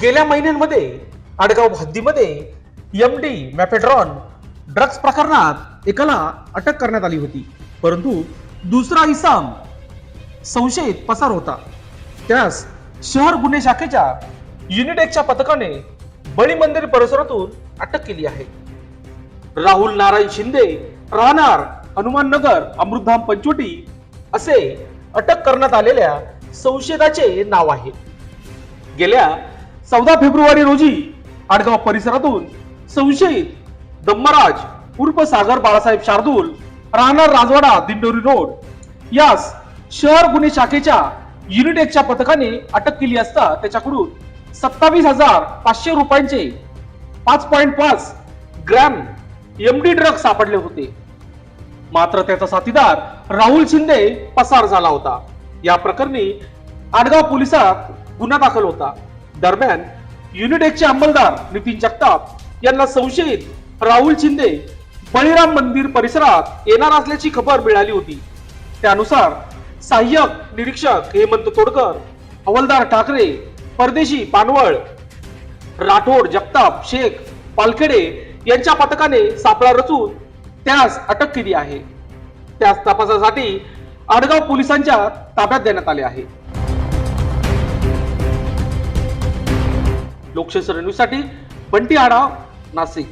गेल्या महिन्यांमध्ये आडगाव हद्दीमध्ये एम डी मॅफेड्रॉन ड्रग्ज प्रकरणात एकाला अटक करण्यात आली होती. परंतु दुसरा इसाम संशयित पसार होता. त्यास शहर गुन्हे शाखेच्या युनिटेकच्या पथकाने बळी मंदिर परिसरातून अटक केली आहे. राहुल नारायण शिंदे राहणार हनुमान नगर अमृतधाम पंचवटी असे अटक करण्यात आलेल्या संशयिताचे नाव आहे. गेल्या चौदा फेब्रुवारी रोजी आडगाव परिसरातून संशयित दम्मराज उर्फ सागर बाळासाहेब शार्दूल राहणार राजवाडा दिंडोरी रोड. यास शहर गुन्हे शाखेच्या युनिटेकच्या पथकाने अटक केली असता त्याच्याकडून सत्तावीस हजार पाचशे रुपयांचे पाच पॉईंट पाच ग्रॅम एमडी ड्रग सापडले होते. मात्र त्याचा साथीदार राहुल शिंदे पसार झाला होता. या प्रकरणी आडगाव पोलिसात गुन्हा दाखल होता. दरम्यान युनिटेकचे अंमलदार नितीन जगताप यांना संशयित राहुल शिंदे बळीराम मंदिर परिसरात येणार असल्याची खबर मिळाली होती. त्यानुसार सहाय्यक निरीक्षक हेमंत तोडकर हवलदार ठाकरे परदेशी पानवळ राठोड जगताप शेख पालखेडे यांच्या पथकाने सापळा रचून त्यास अटक केली आहे. त्यास तपासासाठी आडगाव पोलिसांच्या ताब्यात देण्यात आले आहे. लोकशाही न्यूजसाठी बंटी आढाव नाशिक.